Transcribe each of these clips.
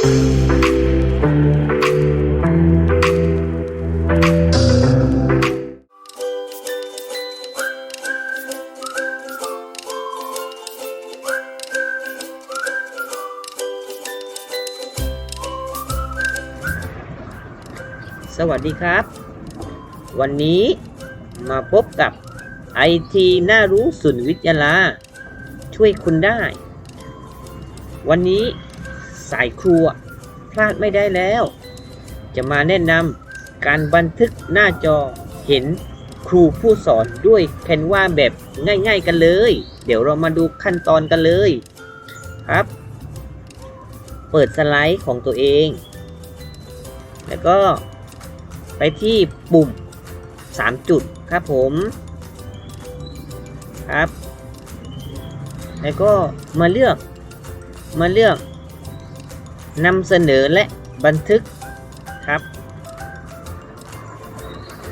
สวัสดีครับ วันนี้มาพบกับไอทีน่ารู้สุนวิทยาลา ช่วยคุณได้ วันนี้ สายครัว พลาดไม่ได้แล้ว จะมาแนะนำการบันทึกหน้าจอเห็นครูผู้สอนด้วยแคนวาแบบง่ายๆกันเลย เดี๋ยวเรามาดูขั้นตอนกันเลยครับ เปิดสไลด์ของตัวเอง แล้วก็ไปที่ปุ่ม 3 จุดครับผมครับ แล้วก็มาเลือกมาเลือก นำเสนอและบันทึกครับ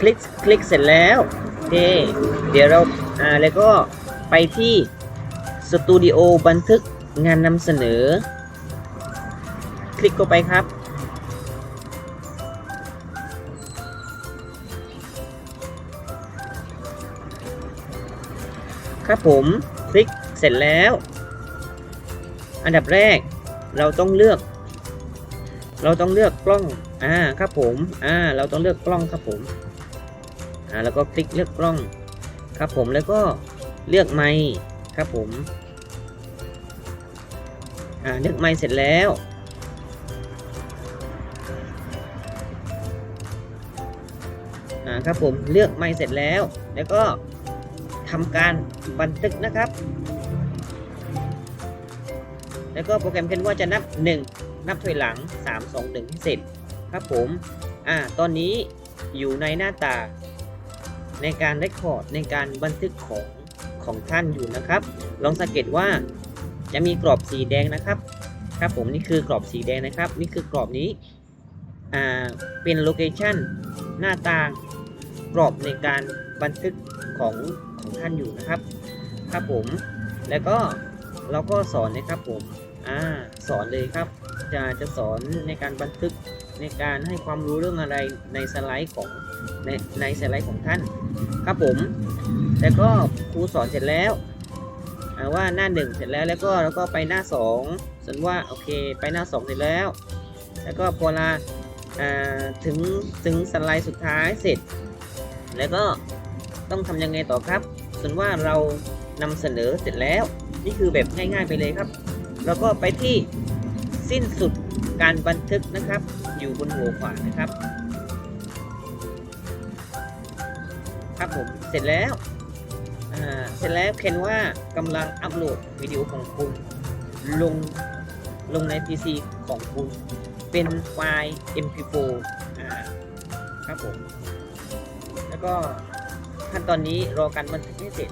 คลิกคลิกเสร็จแล้วโอเคเดี๋ยวเราอ่าแล้วก็ไปที่สตูดิโอบันทึกงานนำเสนอ คลิกเข้าไปครับ ครับผม คลิกเสร็จแล้ว อันดับแรกเราต้องเลือก เราต้องเลือกกล้อง อ่า ครับผม อ่า เราต้องเลือกกล้องครับผม อ่า แล้วก็คลิกเลือกกล้อง ครับผม แล้วก็เลือกไมค์ครับผม อ่า เลือกไมค์เสร็จแล้ว อ่า ครับผม เลือกไมค์เสร็จแล้ว แล้วก็ทำการบันทึกนะครับ แล้วก็โปรแกรมเคนว่าจะนับ 1 นับถอยหลัง3 2 1ให้เสร็จครับผม อ่า ตอนนี้อยู่ในหน้าตาในการเรคคอร์ดในการบันทึกของของท่านอยู่นะครับ ลองสังเกตว่าจะมีกรอบสีแดงนะครับ ครับผมนี่คือกรอบสีแดงนะครับ นี่คือกรอบนี้ อ่า เป็นโลเคชันหน้าตากรอบในการบันทึกของของท่านอยู่นะครับ ครับผม แล้วก็เราก็สอนนะครับผม อ่า สอนเลยครับ จะจะสอนในการบันทึกในการให้ความรู้เรื่องอะไรในสไลด์ของในในสไลด์ของท่านครับผมแล้วก็ครูสอนเสร็จแล้วว่าหน้าหนึ่งเสร็จแล้วแล้วก็แล้วก็ไปหน้าสองส่วนว่าโอเคไปหน้าสองเสร็จแล้ว แล้วก็พอลาอ่าถึงถึงสไลด์สุดท้ายเสร็จ แล้วก็ต้องทำยังไงต่อครับส่วนว่าเรานำเสนอเสร็จแล้ว นี่คือแบบง่ายๆไปเลยครับ แล้วก็ไปที่ สิ้นสุดการบันทึกนะครับ อยู่บนหัวขวานะครับ ครับผมเสร็จแล้วอ่าเสร็จแล้วเขียนว่ากำลังอัปโหลดวิดีโอของคุณ ลงลงใน PC ของคุณ เป็นไฟล์ MP4 ครับผม แล้วก็ขั้นตอนนี้รอการบันทึกให้เสร็จ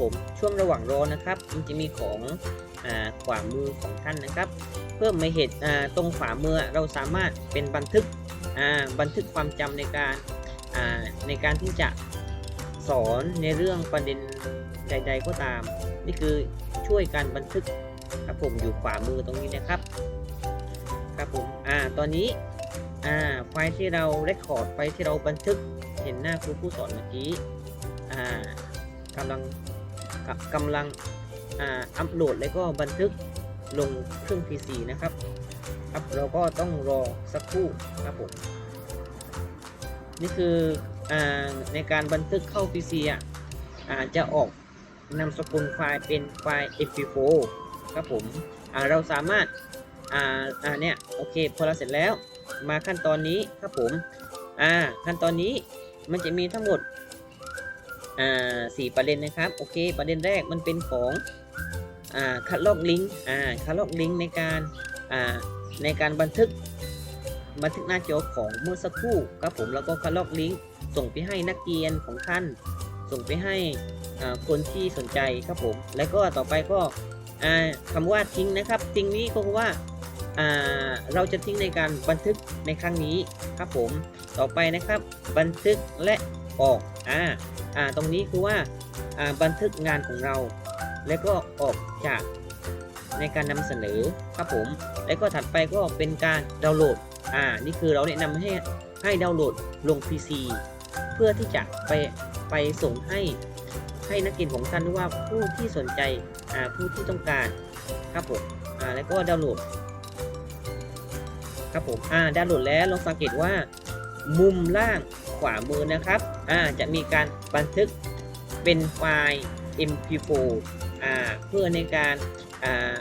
ผมช่วงระหว่างรอนะครับ มันจะมีของอ่าขวามือของท่านนะครับ เพิ่มม่เหตุอ่าตรงขวามือเราสามารถเป็นบันทึกอ่าบันทึกความจำในการอ่าในการที่จะสอนในเรื่องประเด็นใด ๆ ก็ตาม นี่คือช่วยการบันทึกครับผมอยู่ขวามือตรงนี้นะครับครับผมอ่าตอนนี้อ่าไฟล์ที่เราเรคคอร์ดไฟล์ที่เราบันทึกเห็นหน้าครูผู้สอนเมื่อกี้อ่ากำลัง กำกำลังอัปโหลดแล้วก็บันทึกลงเครื่อง PC นะครับครับเราก็ต้องรอสักครู่ครับผมนี่คืออในการบันทึกเข้า PC อะอ่าจะออกนามสกุลไฟล์เป็นไฟล์ MP4 ครับผมเราสามารถอ่าอ่าเนี่ยโอเคพอเราเสร็จแล้วมาขั้นตอนนี้ครับผมอ่าขั้นตอนนี้มันจะมีทั้งหมด อ่าสี่ประเด็นนะครับ โอเค ประเด็นแรกมันเป็นของอ่าคัดลอกลิงก์อ่าคัดลอกลิงก์ในการอ่าในการบันทึกบันทึกหน้าจอของเมื่อสักครู่ครับผมแล้วก็คัดลอกลิงก์ส่งไปให้นักเรียนของท่าน ส่งไปให้คนที่สนใจครับผม แล้วก็ต่อไปก็อ่าคำว่าทิ้งนะครับทิ้งนี้ก็คือว่าเราจะทิ้งในการบันทึกในครั้งนี้ครับผม ต่อไปนะครับ บันทึกและออกอ่า อ่าตรงนี้คือว่าอ่าบันทึกงานของเรา แล้วก็ออกจากในการนำเสนอครับผม แล้วก็ถัดไปก็เป็นการดาวน์โหลดอ่านี่คือเราแนะนำให้ให้ดาวน์โหลดลง PC เพื่อที่จะไปไปส่งให้ให้นักเรียนของท่านหรือว่าผู้ที่สนใจอ่าผู้ที่ต้องการครับผมอ่าแล้วก็ดาวน์โหลดครับผมอ่าดาวน์โหลดแล้วลองสังเกตว่า มุมล่าง ขวามือนะครับอ่าจะมีการบันทึกเป็นไฟล์ MP4 อ่าเพื่อในการอ่า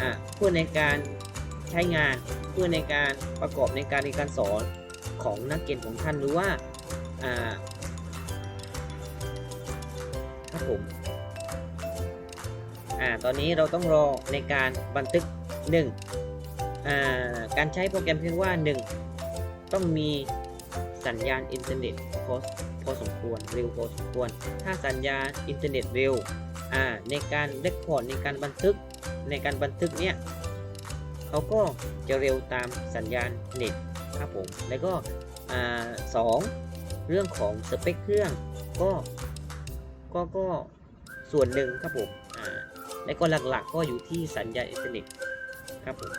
อ่าเพื่อในการใช้งานเพื่อในการประกอบในการเรียนการสอนของนักเรียนของท่านหรือว่าอ่าครับผมอ่าตอนนี้เราต้องรอในการบันทึก1อ่าการใช้โปรแกรมเพียงว่า 1 ต้องมี สัญญาณอินเทอร์เน็ตพอพอสมควรเร็วพอสมควร ถ้าสัญญาณอินเทอร์เน็ตเร็วอ่าในการเรคคอร์ดในการบันทึกในการบันทึกเนี่ยเขาก็จะเร็วตามสัญญาณเน็ตครับผมแล้วก็อ่าสองเรื่องของสเปคเครื่องก็ก็ก็ส่วนหนึ่งครับผมอ่าและก็หลักๆ ก็อยู่ที่สัญญาณอินเทอร์เน็ตครับผม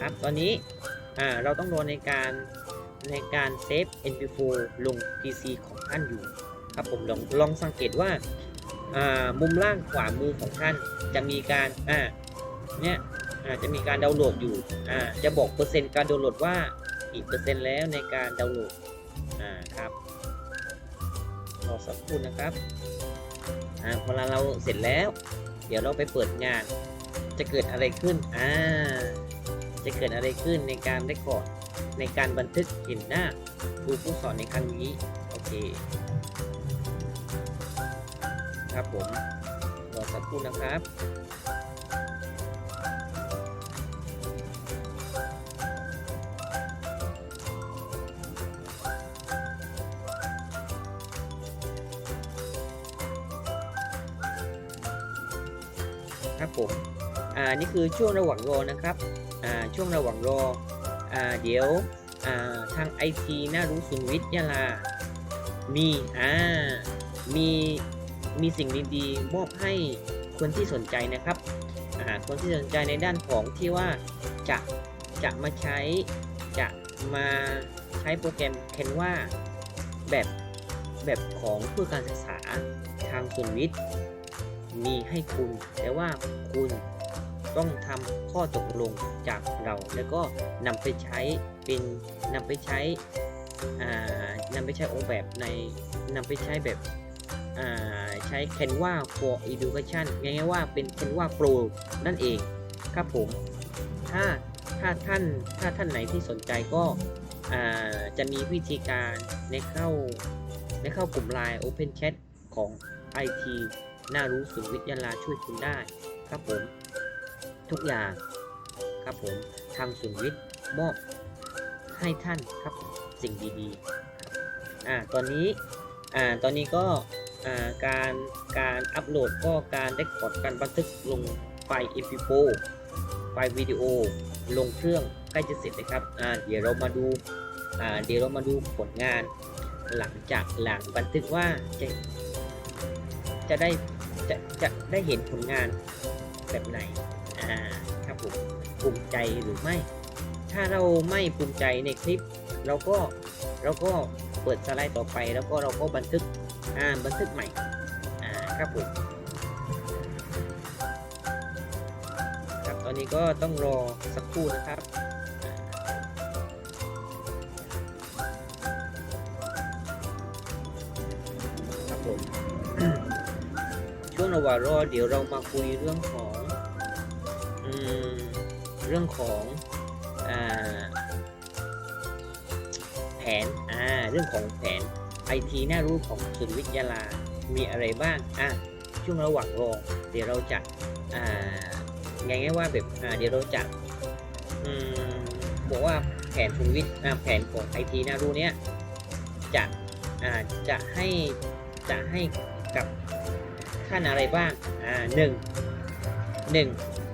ครับตอนนี้อ่าเราต้องรอในการ ในการเซฟ MP4 ลง PC ของท่านอยู่ครับผมลองลองสังเกตว่ามุมล่างขวามือของท่านจะมีการอ่าเนี่ยจะมีการดาวน์โหลดอยู่อ่าจะบอกเปอร์เซ็นต์การดาวน์โหลดว่ากี่เปอร์เซ็นต์แล้วในการดาวน์โหลดอ่าครับรอสักครู่นะครับอ่าพอเราเสร็จแล้ว เดี๋ยวเราไปเปิดงาน จะเกิดอะไรขึ้นอ่าจะเกิดอะไรขึ้นในการได้ก่อน ในการบันทึกเห็นหน้าครูผู้สอนในครั้งนี้ โอเค ครับผมรอสักครู่นะครับครับผม อ่า นี่คือช่วงระหว่างรอนะครับ อ่า ช่วงระหว่างรอ เดี๋ยวทางไอทีน่ารู้ศูนย์วิทยาลา มีอ่ามีมีสิ่งดีๆมอบให้คนที่สนใจนะครับคนที่สนใจในด้านของที่ว่าจะจะมาใช้จะมาใช้โปรแกรม Canva แบบแบบของเพื่อการศึกษาทางศูนวิทย์ มีให้คุณ แต่ว่าคุณ ต้องทำข้อตกลงจากเรา แล้วก็นำไปใช้เป็นนำไปใช้อ่านำไปใช้องค์แบบในนำไปใช้แบบใช้ Canva for Education ง่ายๆว่าเป็น Canva Pro นั่นเองครับผม ถ้าถ้าท่านถ้าท่านไหนที่สนใจก็จะมีวิธีการในเข้าในเข้ากลุ่ม Line Open Chat ของ IT น่ารู้ศูนย์วิทยาลาช่วยคุณได้ ครับผม ทุกอย่างครับผมทางศูนย์วิทย์มอบให้ท่านครับสิ่งดีๆอ่าตอนนี้อ่าตอนนี้ก็อ่าการการอัปโหลดก็การได้กดการบันทึกลงไฟล์ MP4 ไฟล์วิดีโอลงเครื่องใกล้จะเสร็จนะครับอ่าเดี๋ยวเรามาดูอ่าเดี๋ยวเรามาดูผลงานหลังจากหลังบันทึกว่าจะจะได้จะจะได้เห็นผลงานแบบไหน ภูมิใจหรือไม่ ถ้าเราไม่ภูมิใจในคลิป เราก็เราก็เปิดสไลด์ต่อไป แล้วก็เราก็บันทึกอ่าบันทึกใหม่อ่าครับผมครับตอนนี้ก็ต้องรอสักครู่นะครับครับผมช่วงระหว่างรอเดี๋ยวเรามาคุยเรื่องของ อืม เรื่องของอแผนอ่าเรื่องของแผนไอทีน่ารู้ของศูนย์วิทยาลา มีอะไรบ้างอะช่วงระหว่างรอเดี๋ยวเราจะอ่าง่ายๆว่าแบบอ่าเดี๋ยวเราจะอืมบอกว่าแผนศูนย์วิทย์อ่าแผนของไอทีน่ารู้เนี้ยจะอ่าจะให้จะให้กับท่านอะไรบ้างอ่าหนึ่งหนึ่ง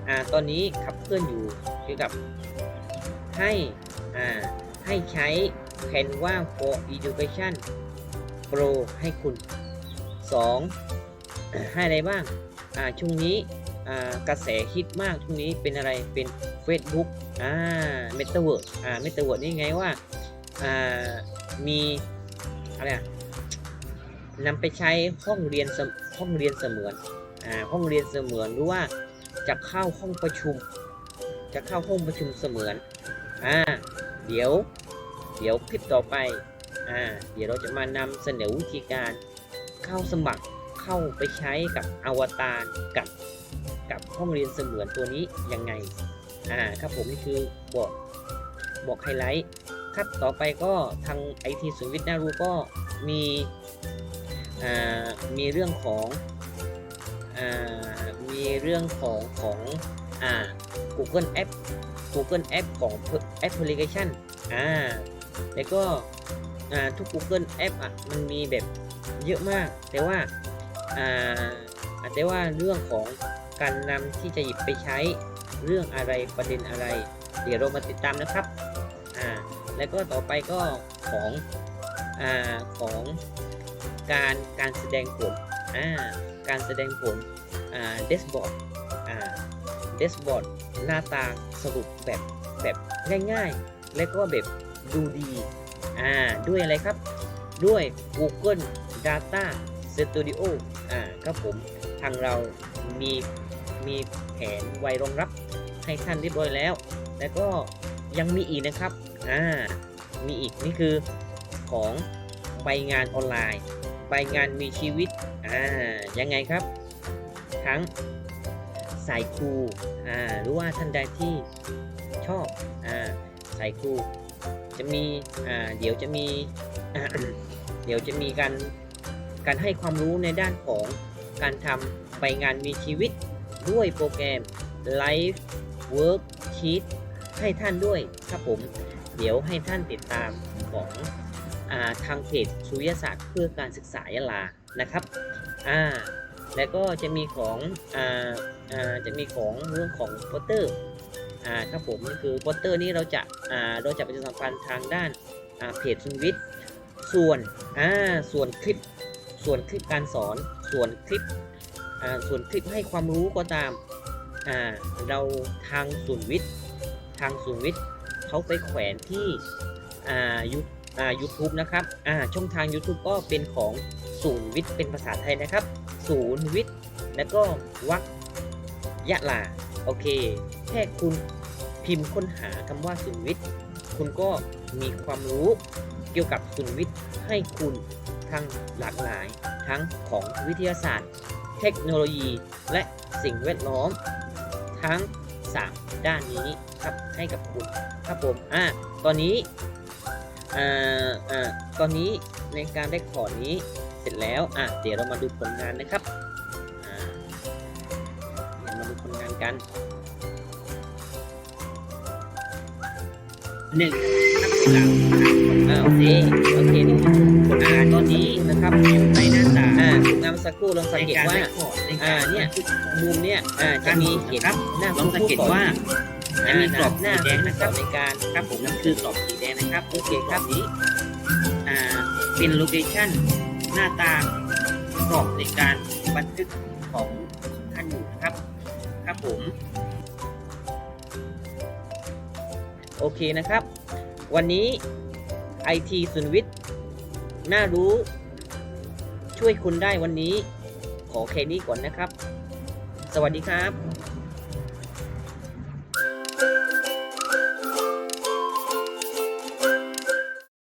อ่าตอนนี้ขับเคลื่อนอยู่เกี่ยวกับให้อ่าให้ใช้ Canva for Education โปรให้คุณ 2. ให้อะไรบ้างอ่าช่วงนี้อ่ากระแสฮิตมากช่วงนี้เป็นอะไรเป็น Facebook อ่าเมตาเวิร์ดอ่าเมตาเวิร์ดนี่ไงว่าอ่ามีอะไรอะนำไปใช้ห้องเรียนห้องเรียนเสมือนอ่าห้องเรียนเสมือนหรือว่า จะเข้าห้องประชุม จะเข้าห้องประชุมเสมือน อ่า เดี๋ยว เดี๋ยวคลิปต่อไป อ่า เดี๋ยวเราจะมานำเสนอวิธีการเข้าสมัครเข้าไปใช้กับอวตารกับกับห้องเรียนเสมือนตัวนี้ยังไง อ่า ครับผมนี่คือบอกบอกไฮไลท์ครับต่อไปก็ทางไอทีสุวิทย์นารู้ก็มีอ่ามีเรื่องของอ่า มีเรื่องของของอ่า Google App Google App ของแอปพลิเคชันอ่าแล้วก็อ่าทุก Google App อะมันมีแบบเยอะมาก แต่ว่าอ่าแต่ว่าเรื่องของการนำที่จะหยิบไปใช้เรื่องอะไรประเด็นอะไร เดี๋ยวเรามาติดตามนะครับอ่าแล้วก็ต่อไปก็ของอ่าของการการแสดงผลอ่าการแสดงผล เดสบอร์ดเดสบอร์ดหน้าตาสรุปแบบแบบง่ายๆ และก็แบบดูดีอ่าด้วยอะไรครับ ด้วย Google Data Studio อ่าครับผมทางเรามีมีแผนไวรองรับให้ท่านเรียบร้อยแล้ว แล้วก็ยังมีอีกนะครับอ่ามีอีกนี่คือของใบงานออนไลน์ ใบงานมีชีวิตอ่ายังไงครับ ทั้งสายครูอ่าหรือว่าท่านใดที่ชอบอ่าสายครูจะมีอ่าเดี๋ยวจะมีเดี๋ยวจะมีการการให้ความรู้ในด้านของการทำใบงานมีชีวิตด้วยโปรแกรม Life Work Sheet ให้ท่านด้วยครับผม เดี๋ยวให้ท่านติดตามของอาทางเพจสุริยศาสตร์เพื่อการศึกษายะลานะครับอ่า แล้วก็จะมีของอ่าอ่าจะมีของเรื่องของโปสเตอร์อ่าครับผมนี่คือโปสเตอร์นี้เราจะอ่าเราจะประชาสัมพันธ์ทางด้านอ่าเพจสุนวิทย์ส่วนอ่าส่วนคลิปส่วนคลิปการสอนส่วนคลิปอ่าส่วนคลิปให้ความรู้ก็ตามอ่าเราทางศูนย์วิทย์ทางศูนย์วิทย์เขาไปแขวนที่อ่ายูอ่า YouTube นะครับอ่าช่องทาง YouTube ก็เป็นของศูนย์วิทย์เป็นภาษาไทยนะครับ ศูนย์วิทย์ แล้วก็วักยะลา โอเค แค่คุณพิมพ์ค้นหาคำว่าศูนย์วิทย์ คุณก็มีความรู้เกี่ยวกับศูนย์วิทย์ให้คุณทั้งหลากหลาย ทั้งของวิทยาศาสตร์ เทคโนโลยีและสิ่งแวดล้อม ทั้ง 3 ด้านนี้ครับให้กับคุณครับผมอ่าตอนนี้อ่าอ่าตอนนี้ในการได้ขอนี้ ร็จแล้วอะเดี๋ยวเรามาดูผลงานนะครับเดี๋ยวมาดูผลงานกันหนึ่งนับถอยหลังอ่าโอเคโอเคนี่ผลงานตอนนี้นะครับอยู่ในหน้าตาอ่าผลงานเมื่อสักครู่ลองสังเกตว่าอ่าเนี่ยมุมเนี่ยอ่าจะมีเห็นหน้าลองสังเกตว่าจะมีกรอบหน้าแดงนะครับในการครับผมนั่นคือกรอบสีแดงนะครับโอเคครับนี้อ่าเป็นโลเคชั่น หน้าตากรอบในการบันทึกของท่านอยู่นะครับ ครับผม โอเคนะครับ วันนี้ไอทีสุนวิทย์ น่ารู้ ช่วยคุณได้วันนี้ ขอแค่นี้ก่อนนะครับ สวัสดีครับ